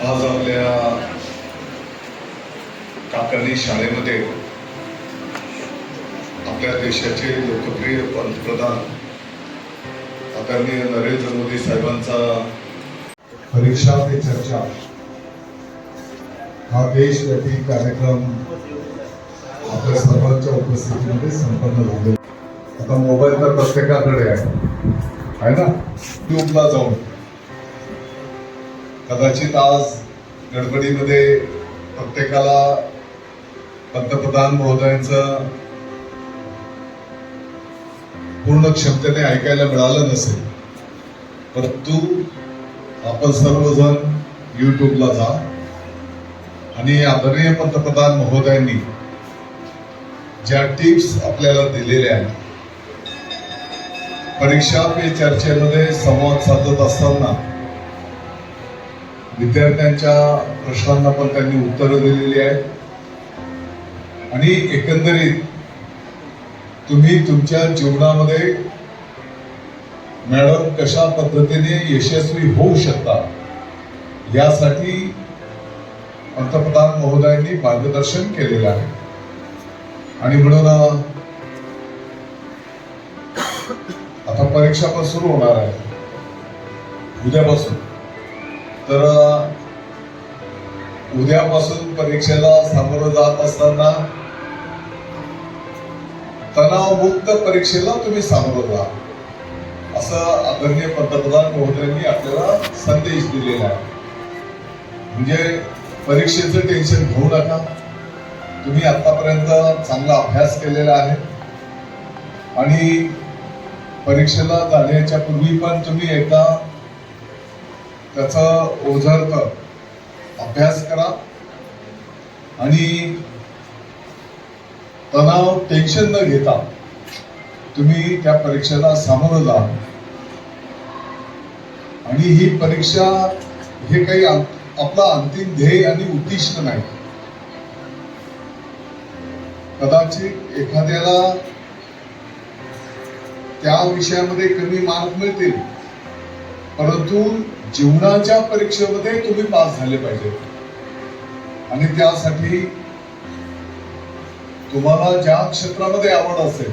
आज आपल्या काकांनी शाळेमध्ये आपल्या देशाचे लोकप्रिय पंतप्रधान आदरणीय नरेंद्र मोदी साहेबांचा परीक्षा पे चर्चा. हा देशव्यापी कार्यक्रम आपल्या सर्वांच्या उपस्थितीमध्ये संपन्न झाले आता मोबाईल तर प्रत्येकाकडे आहे. आहे ना? ट्यूबला जाऊन. कदाचित आज गडबडीमध्ये प्रत्येकाला पंतप्रधान महोदयांचं पूर्ण क्षमतेने ऐकायला मिळालं नसेल परंतु आपण सर्वजण युट्यूबला जा आणि आदरणीय पंतप्रधान महोदयांनी ज्या टिप्स आपल्याला दिलेल्या आहेत परीक्षा पे चर्चेमध्ये संवाद साधत असताना विद्यार्थ्यांच्या प्रश्नांना पण त्यांनी उत्तरं दिलेली आहेत. आणि एकंदरीत तुम्ही तुमच्या जीवनामध्ये मॅडम कशा पद्धतीने यशस्वी होऊ शकता यासाठी पंतप्रधान महोदयांनी मार्गदर्शन केलेलं आहे. आणि म्हणून आता परीक्षा पण सुरू होणार आहे. उद्यापासून. तर उद्यापासून परीक्षेला सामोरं जात असताना तणावमुक्त परीक्षेला तुम्ही सामोरं जा. असं आदरणीय पंतप्रधान महोदयांनी आपल्याला संदेश दिलेला आहे. म्हणजे परीक्षेचं टेन्शन घेऊ नका. तुम्ही आतापर्यंत चांगला अभ्यास केलेला आहे. आणि परीक्षेला जाण्याच्या पूर्वी पण तुम्ही एकदा त्याचं ओझरत अभ्यास करा. आणि तणाव टेन्शन न घेता तुम्ही त्या परीक्षेला सामोरं जा. आणि ही परीक्षा हे काही आपला अंतिम ध्येय आणि उद्दिष्ट नाही. कदाचित एखाद्याला त्या विषयामध्ये कमी मार्क मिळतील. परंतु जीवनाच्या परीक्षेमध्ये तुम्ही पास झाले पाहिजे. आणि त्यासाठी तुम्हाला ज्या क्षेत्रामध्ये आवड असेल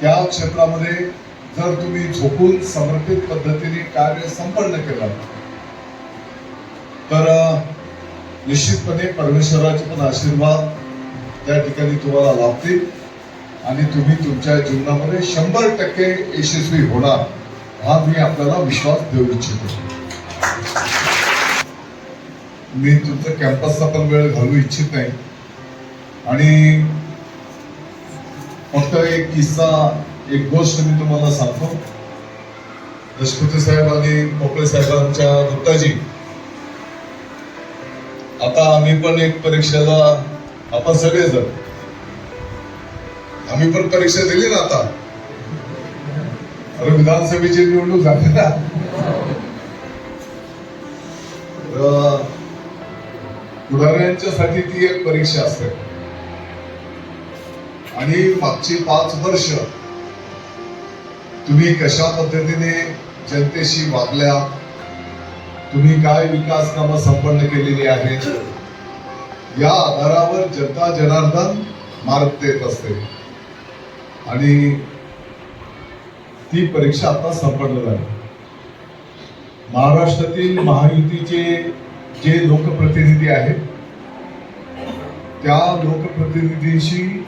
त्या क्षेत्रामध्ये जर तुम्ही झोपून समर्पित पद्धतीने कार्य संपन्न केलं तर निश्चितपणे परमेश्वराचे पण आशीर्वाद त्या ठिकाणी तुम्हाला लाभतील. आणि तुम्ही तुमच्या जीवनामध्ये शंभर टक्के यशस्वी होणार. हा मी आपल्याला विश्वास देऊ इच्छितो. मी तुमचा कॅम्पसचा पण वेळ घालू इच्छित नाही. आणि फक्त एक किस्सा एक गोष्ट मी तुम्हाला सांगतो. दशपुते साहेब आणि मोकळे साहेबांच्या वृत्ताजी आता आम्ही पण एक परीक्षेला आपण सगळेजण. आम्ही पण परीक्षा दिली ना आता. अरे विधानसभेची निवडणूक झाली ना. तर पुढाऱ्यांच्यासाठी ती एक परीक्षा असते. आणि मागची पाच वर्ष तुम्ही कशा पद्धतीने जनतेशी वागल्या तुम्ही काय विकास कामं संपन्न केलेली आहेत या आधारावर जनता जनार्दन मार्ग देत असते. आणि ती परीक्षा आता संपन्न झाली महाराष्ट्रातील महायुतीचे जे लोकप्रतिनिधी आहेत त्या लोकप्रतिनिधींशी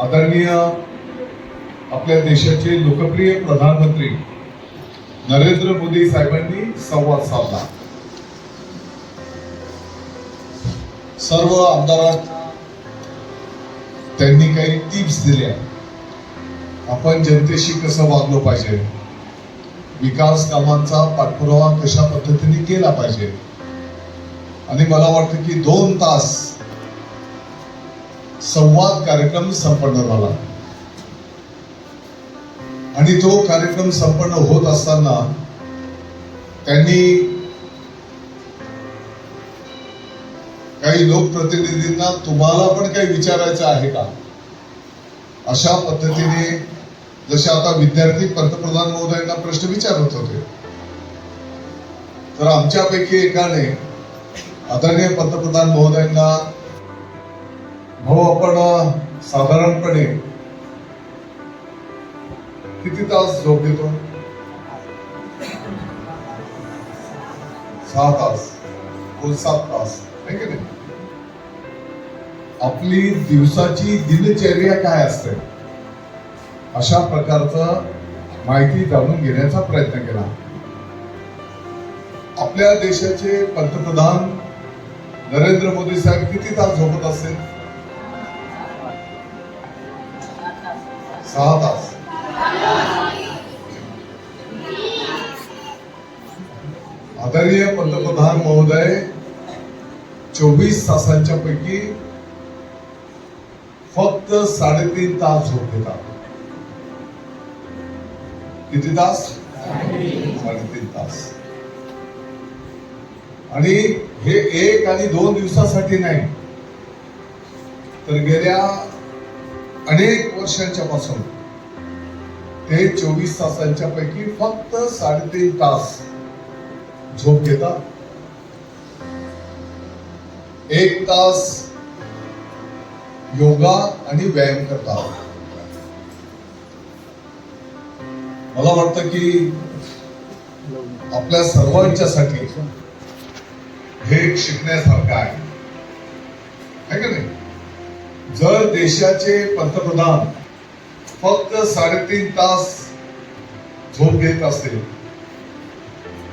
आदरणीय आपल्या देशाचे लोकप्रिय प्रधानमंत्री नरेंद्र मोदी साहेबांनी संवाद साधला. सर्व आमदारांना त्यांनी काही टिप्स दिल्या. आपण जनतेशी कसं वागलो पाहिजे? विकास कामांचा पाठपुरावा कशा पद्धतीने केला पाहिजे? आणि मला वाटतं की दोन तास संवाद कार्यक्रम संपन्न झाला. आणि तो कार्यक्रम संपन्न होत असताना त्यांनी काही लोकप्रतिनिधींना तुम्हाला पण काही विचारायचं आहे का? अशा पद्धतीने जसे आता विद्यार्थी पंतप्रधान महोदयांना प्रश्न विचारत होते. तर आमच्यापैकी एकाने आदरणीय पंतप्रधान महोदयांना भाऊ आपण साधारणपणे किती तास झोप घेतो? सहा तास कोण सात तास नाही की नाही? आपली दिवसाची दिनचर्या काय असते? अशा प्रकारचं माहिती जाणून घेण्याचा प्रयत्न केला. आपल्या देशाचे पंतप्रधान नरेंद्र मोदी साहेब किती तास झोपत असतील? सहा तास. आदरणीय पंतप्रधान महोदय चोवीस तासांच्या पैकी फक्त साडेतीन तास झोप घेतात. किती तास साडेतीन तास आणि हे एक आणि दोन दिवसासाठी नाही. तर गेल्या अनेक वर्षांच्या पासून ते चोवीस तासांच्या पैकी फक्त साडेतीन तास झोप घेतात. एक तास योगा आणि व्यायाम करतात. मला वाटतं की आपल्या सर्वांच्यासाठी हे शिकण्यासारखं आहे. का नाही? जर देशाचे पंतप्रधान फक्त साडेतीन तास झोप घेत असतील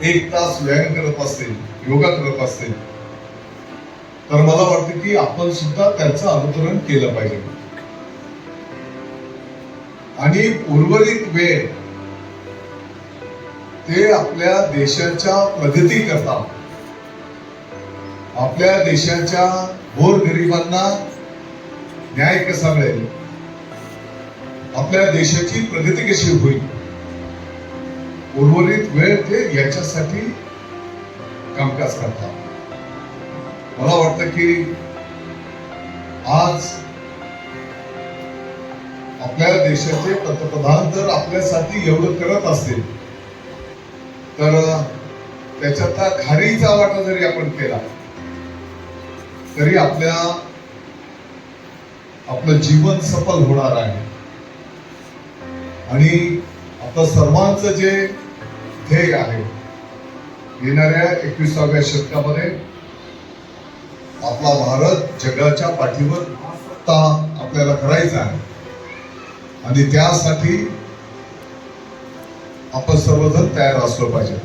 एक तास व्यायाम करत असतील योगा करत असतील तर मला वाटतं की आपण सुद्धा त्याचं अनुकरण केलं पाहिजे. आणि उर्वरित वेळ ते आपल्या देशाच्या प्रगती करतात आपल्या देशाच्या भोर गरिबांना न्याय कसा मिळेल? आपल्या देशाची प्रगती कशी होईल? उर्वरित वेळ ते याच्यासाठी कामकाज करतात. मला वाटतं की आज आपल्या देशाचे पंतप्रधान जर आपल्यासाठी एवढं करत असतील तर त्याच्यातला घारीचा वाटा जरी आपण केला तरी आपल्या आपलं जीवन सफल होणार आहे. आणि आता सर्वांचं जे ध्येय आहे येणाऱ्या एकविसाव्या शतकामध्ये आपला भारत जगाच्या पाठीवर ता आपल्याला करायचा आहे. आणि त्यासाठी आपण सर्वजण तयार असलो पाहिजे.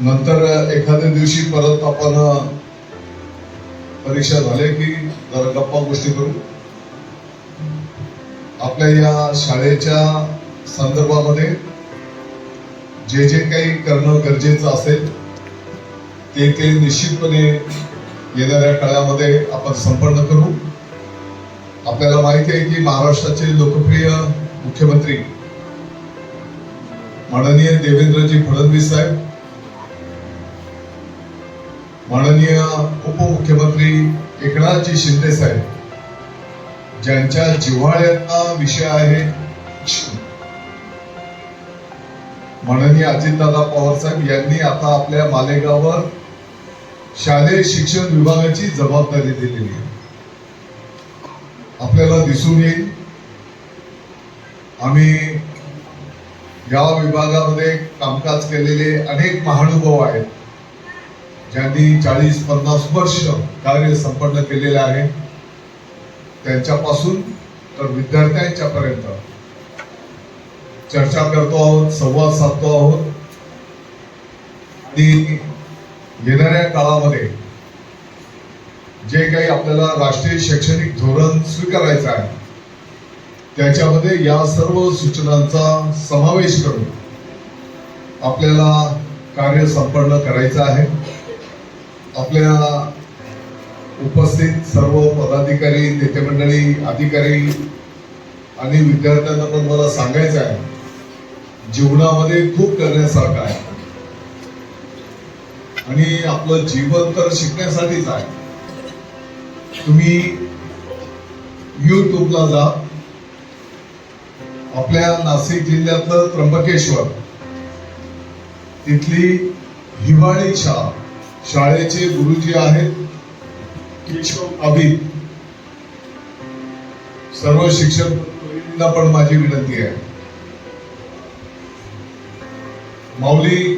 नंतर एखाद्या दिवशी परत आपण परीक्षा झाले की जरा गप्पा गोष्टी करू. आपल्या या शाळेच्या संदर्भामध्ये जे जे काही करणं गरजेचं असेल ते ते निश्चितपणे येणाऱ्या काळामध्ये आपण संपन्न करू. आपल्याला माहिती आहे की महाराष्ट्राचे लोकप्रिय मुख्यमंत्री माननीय देवेंद्रजी फडणवीस साहेब माननीय उपमुख्यमंत्री एकनाथजी शिंदे साहेब ज्यांच्या जिव्हाळ्याचा विषय आहे माननीय अजितदादा पवार साहेब यांनी आता आपल्या मालेगावर शालेय शिक्षण विभागाची जबाबदारी दिलेली आहे. आपल्याला दिसून येईल. आम्ही या विभागामध्ये कामकाज केलेले अनेक महानुभव आहेत. ज्यांनी चाळीस पन्नास वर्ष कार्य संपन्न केलेले आहे. त्यांच्यापासून तर विद्यार्थ्यांच्या पर्यंत चर्चा करतो आहोत संवाद साधतो आहोत. आणि येणाऱ्या काळामध्ये जे काही आपल्याला राष्ट्रीय शैक्षणिक धोरण स्वीकारायचं आहे त्याच्यामध्ये या सर्व सूचनांचा समावेश करून आपल्याला कार्य संपन्न करायचं आहे. आपल्या उपस्थित सर्व पदाधिकारी नेते मंडळी अधिकारी आणि विद्यार्थ्यांना पण मला सांगायचं आहे जीवनामध्ये खूप करण्यासारखं आहे. आणि आपलं जीवन तर शिकण्यासाठीच आहे. तुम्ही युट्यूबला जा. आपल्या नाशिक जिल्ह्यातलं त्र्यंबकेश्वर. तिथली हिवाळी शाळा शाळेचे गुरुजी आहेत. केशव अभित सर्व शिक्षक पण माझी विनंती आहे. माऊली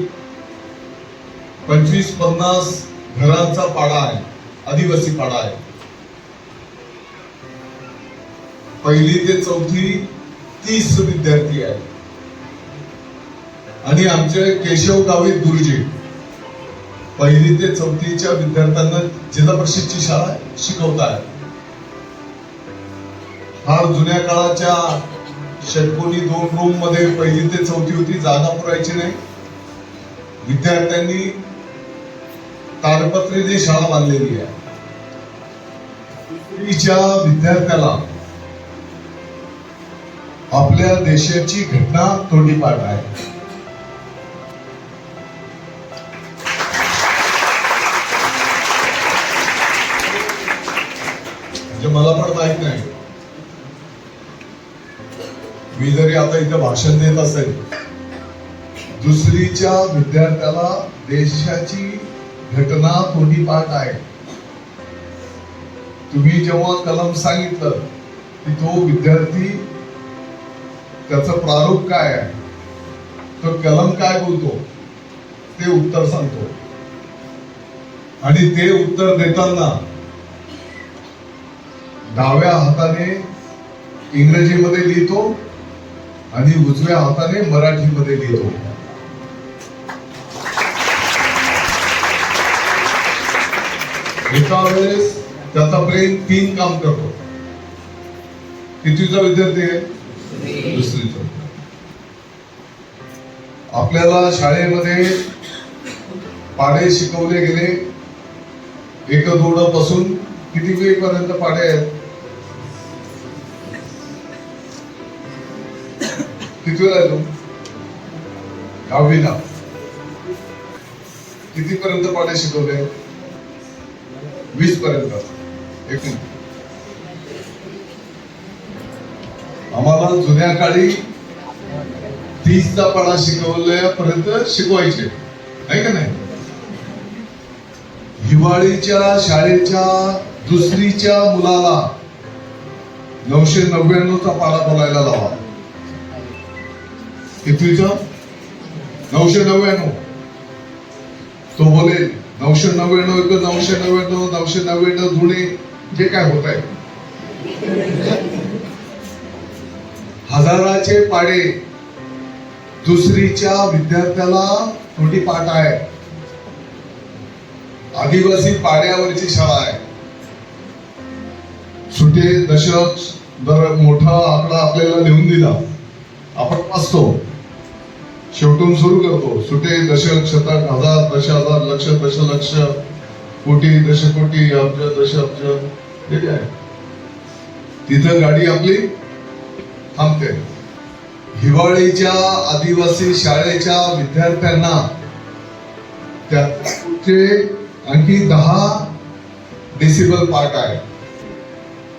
पंचवीस पन्नास घरांचा पाडा आहे. आदिवासी पाडा आहे. पहिली ते चौथी तीस विद्यार्थी आहेत. आणि आमचे केशव गावित गुरुजी पहिली ते चौथीच्या विद्यार्थ्यांना जिल्हा परिषदची शाळा शिकवत आहे फार जुन्या काळाच्या षटकोनी दोन रूममध्ये पहिली ते चौथी होती जागा पुरायची नाही. विद्यार्थ्यांनी ताडपत्रीने शाळा बांधलेली आहे. विद्यार्थ्याला आपल्या देशाची घटना तोंडीपाठ आहे. म्हणजे मला पण माहीत नाही. मी जरी आता इथं भाषण देत असेल दुसरीच्या विद्यार्थ्याला देशाची घटना तोंडीपाठ आहे. तुम्ही जेव्हा कलम सांगितलं की तो विद्यार्थी त्याचं प्रारूप काय आहे? तो कलम काय बोलतो? ते उत्तर सांगतो. आणि ते उत्तर देताना डाव्या हाताने इंग्रजीमध्ये लिहितो आणि उजव्या हाताने मराठीमध्ये लिहितो. एका वेळेस त्याचा ब्रेन तीन काम करतो. कितीचा विद्यार्थी आहे? दुसरीचा आपल्याला शाळेमध्ये पाढे शिकवले गेले. एक दोडपासून किती वेळपर्यंत पाढे आहेत? किती वेळ आहे तू दहावीला. किती पर्यंत पाढे शिकवले? वीस पर्यंत एकूण आम्हाला जुन्या काळी तीसचा पडा शिकवल्यापर्यंत शिकवायचे. आहे का नाही? हिवाळीच्या शाळेच्या दुसरीच्या मुलाला नऊशे नव्याण्णवचा पाला बोलायला लावा. कितवीचा नऊशे नव्याण्णव. तो बोलेल नऊशे नव्याण्णव एक नऊशे नव्याण्णव नऊशे नव्याण्णव जुने जे काय होत आहे हजाराचे पाडे. दुसरीच्या विद्यार्थ्याला तोटी पाठ आहे. आदिवासी पाड्यावरची शाळा आहे. सुटे दशक दर मोठा आकडा आपल्याला लिहून दिला. आपण वाचतो. शेवटून सुरू करतो. सुटे दशक शतक हजार दश हजार लक्ष दशलक्ष कोटी दशकोटी अब्ज दशअब्ज हे आहे. तिथं गाडी आपली थांबते. हिवाळीच्या आदिवासी शाळेच्या विद्यार्थ्यांना त्याचे आणखी दहा डेसिबल पार्ट आहे.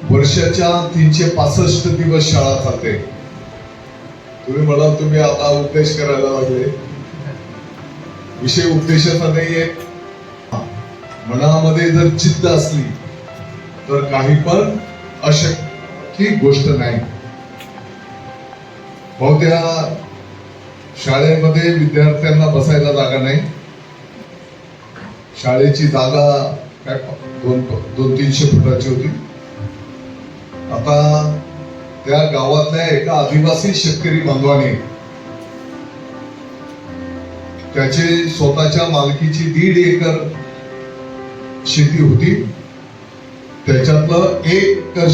वर्षाच्या तीनशे पासष्ट दिवस शाळा चालते. तुम्ही म्हणाल तुम्ही आता उपदेश करायला लागले. विषय उपदेशाचा नाहीये मनामध्ये जर जिद्द असली तर काही पण अशक्य गोष्ट नाही. बहुत्या शाळेमध्ये विद्यार्थ्यांना बसायला जागा नाही. शाळेची जागा काय दोन दोन तीनशे फुटाची होती. आता त्या गावातल्या एका आदिवासी शेतकरी बांधवाने त्याचे स्वतःच्या मालकीची दीड एकर शेती होती. त्याच्यातलं एक एकर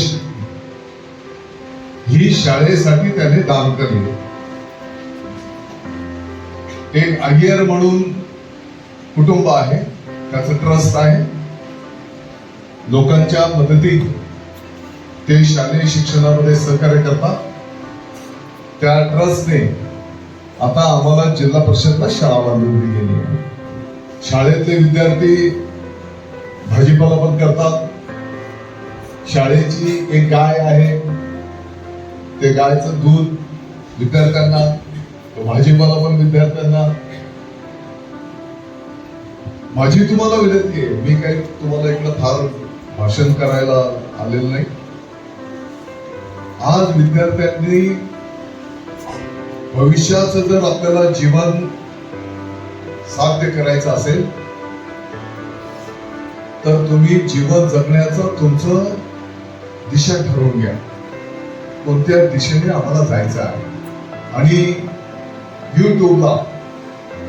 ही शाळेसाठी त्याने दान करली एक अय्यर म्हणून कुटुंब आहे त्याचं ट्रस्ट आहे. लोकांच्या मदतीत ते शालेय शिक्षणामध्ये सहकार्य करतात. त्या ट्रस्टने आता आम्हाला जिल्हा परिषदला शाळा बांधून गेली आहे. शाळेतले विद्यार्थी भाजीपाला पण करतात. शाळेची एक गाय आहे ते गायचं दूध विद्यार्थ्यांना भाजीपाला पण विद्यार्थ्यांना. माझी तुम्हाला विनंती आहे मी काही तुम्हाला इकडं फार भाषण करायला आलेलं नाही. आज विद्यार्थ्यांनी भविष्याचं जर आपल्याला जीवन साध्य करायचं असेल तर तुम्ही जीवन जगण्याचं तुमचं दिशा ठरवून घ्या. कोणत्या दिशेने आम्हाला जायचं आहे. आणि युट्यूबला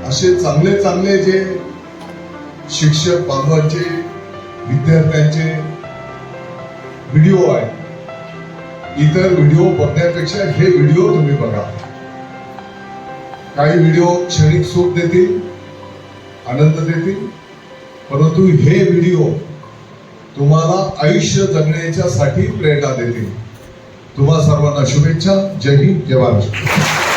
असे चांगले चांगले जे शिक्षक बांधवांचे विद्यार्थ्यांचे व्हिडिओ आहेत. इतर व्हिडिओ बघण्यापेक्षा हे व्हिडिओ तुम्ही बघा. काही व्हिडिओ क्षणिक सुख देतील आनंद देतील परंतु हे व्हिडिओ तुम्हाला आयुष्य जगण्याच्या साठी प्रेरणा देतील. तुम्हा सर्वांना शुभेच्छा. जय हिंद जय महाराष्ट्र.